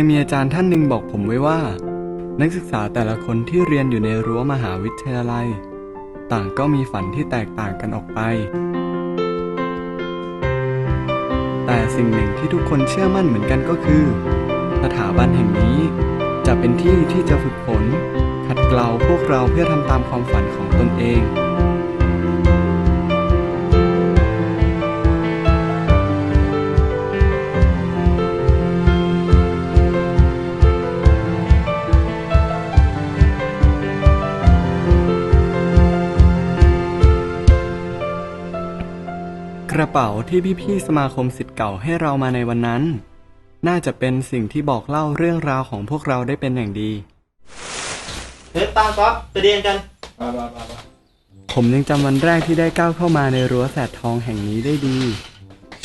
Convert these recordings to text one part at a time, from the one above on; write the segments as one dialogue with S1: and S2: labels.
S1: ยมีอาจารย์ท่านหนึ่งบอกผมไว้ว่า นักศึกษาแต่ละคนที่เรียนอยู่ในรั้วมหาวิทยาลัย ต่างก็มีฝันที่แตกต่างกันออกไป แต่สิ่งหนึ่งที่ทุกคนเชื่อมั่นเหมือนกันก็คือ สถาบันแห่งนี้ จะเป็นที่ที่จะฝึกฝนขัดเกลาพวกเราเพื่อทำตามความฝันของตนเอง เป๋าที่พี่ๆสมาคมสิทธิ์เก่าให้เรามาในวันนั้น น่าจะเป็นสิ่งที่บอกเล่าเรื่องราวของพวกเราได้เป็นอย่างดี
S2: เฮ้ยปังก๊อฟไปเรียนกัน
S1: ผมยังจำวันแรกที่ได้ก้าวเข้ามาในรั้วแสดทองแห่งนี้ได้ดี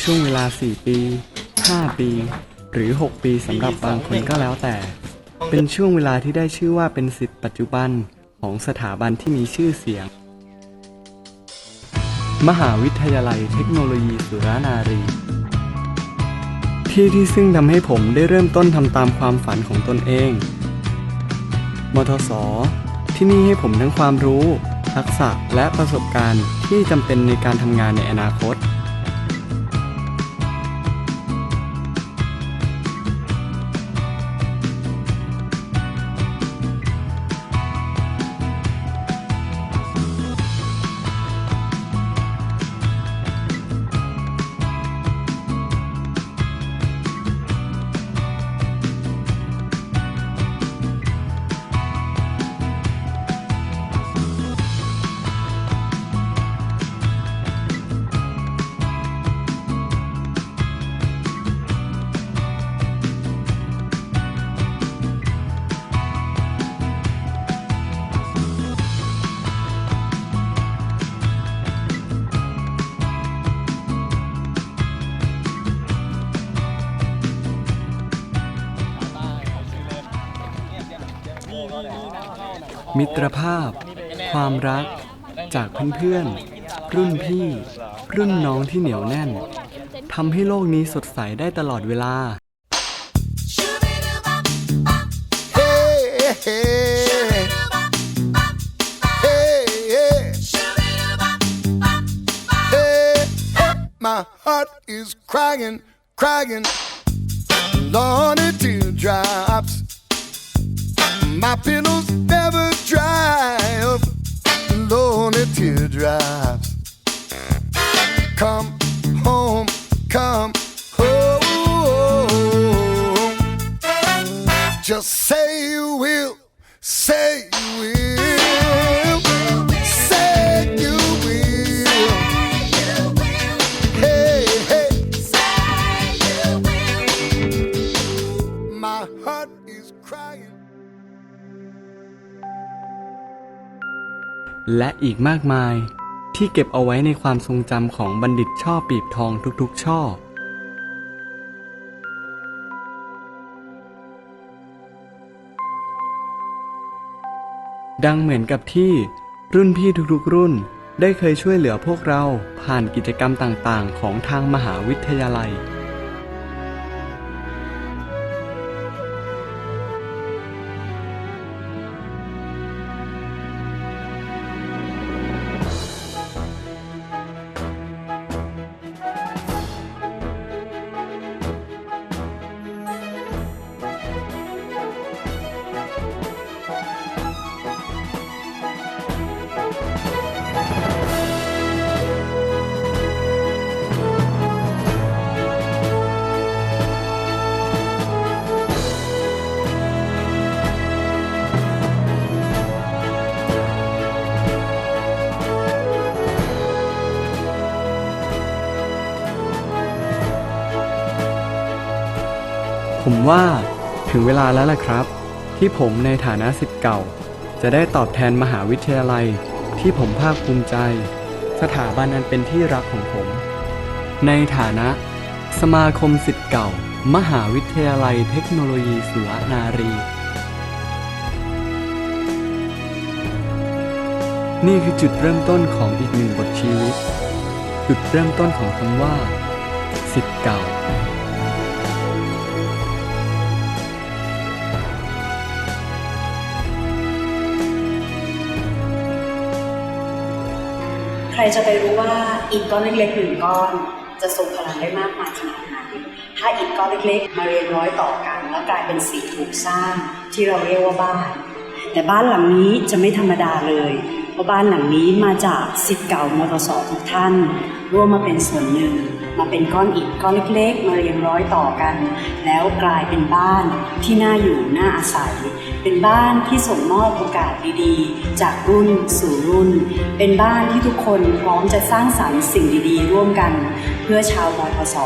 S1: ช่วงเวลา 4 ปี 5 ปี หรือ 6 ปีสำหรับบางคนก็แล้วแต่ เป็นช่วงเวลาที่ได้ชื่อว่าเป็นสิทธิ์ปัจจุบันของสถาบันที่มีชื่อเสียง มหาวิทยาลัยเทคโนโลยีสุรานารี ที่ที่ซึ่งทำให้ผมได้เริ่มต้นทำตามความฝันของตนเอง มทสที่นี่ให้ผมทั้งความรู้ ทักษะและประสบการณ์ที่จำเป็นในการทำงานในอนาคต มิตรภาพ ความรัก จากเพื่อนๆ รุ่นพี่ รุ่นน้องที่เหนียวแน่นทำให้โลกนี้สดใสได้ตลอดเวลา
S3: My pillows dry up, lonely teardrops. Come home, come home. Just say you will, say
S1: และอีกมากมาย ที่เก็บเอาไว้ในความทรงจำของบัณฑิตช่อปีบทองทุกๆ ช่อ ดังเหมือนกับที่รุ่นพี่ทุกๆ รุ่นได้เคยช่วยเหลือพวกเราผ่านกิจกรรมต่างๆ ของทางมหาวิทยาลัย ผมว่าถึงเวลาแล้วล่ะครับ ที่ผมในฐานะสิทธิ์เก่า จะได้ตอบแทนมหาวิทยาลัยที่ผมภาคภูมิใจ สถาบันอันเป็นที่รักของผม ในฐานะ สมาคมสิทธิ์เก่า มหาวิทยาลัยเทคโนโลยีสุรนารี นี่คือจุดเริ่มต้นของอีกหนึ่งบทชีวิต จุดเริ่มต้นของคำว่า สิทธิ์เก่า
S4: รจะไปรู้ว่าอิฐก้อนเล็กๆหนึ่งก้อนจะทรงพลังได้มากมายขนาดไหนถ้าอิฐก้อนเล็กๆ มาเรียงร้อยต่อกัน แล้วกลายเป็นสิ่งถูกสร้างที่เราเรียกว่าบ้าน แต่บ้านหลังนี้จะไม่ธรรมดาเลยเพราะบ้านหลังนี้มาจากสิทธิ์เก่ามทสทุกท่าน ร่วมมาเป็นส่วนหนึ่ง มาเป็นก้อนอิฐก้อนเล็กๆ มาเรียงร้อยต่อกัน แล้วกลายเป็นบ้านที่น่าอยู่น่าอาศัย เป็นบ้านที่ส่งมอบโอกาสดีๆ จากรุ่นสู่รุ่น เป็นบ้านที่ทุกคนพร้อมจะสร้างสรรค์สิ่งดีๆ ร่วมกัน เพื่อชาวมทส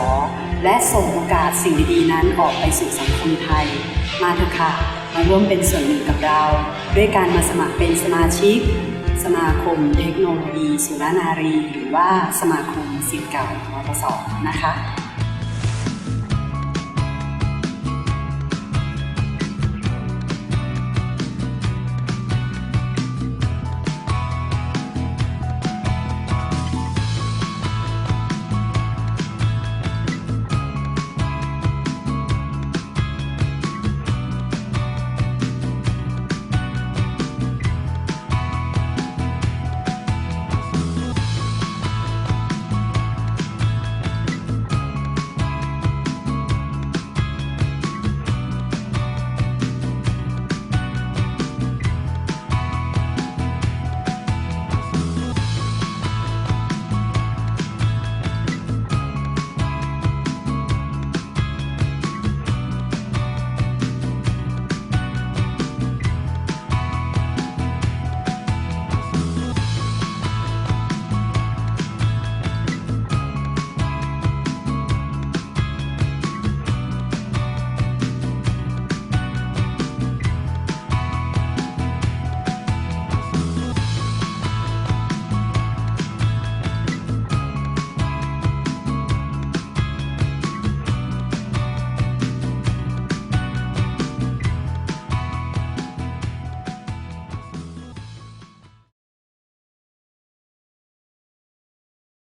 S4: และส่งโอกาสสิ่งดีๆ นั้นออกไปสู่สังคมไทย มาเถอะค่ะ มาร่วมเป็นส่วนหนึ่งกับเรา ด้วยการมาสมัครเป็นสมาชิก สมาคมเทคโนโลยีสุรนารี หรือว่าสมาคมสิทธิ์เก่ามทสนะคะ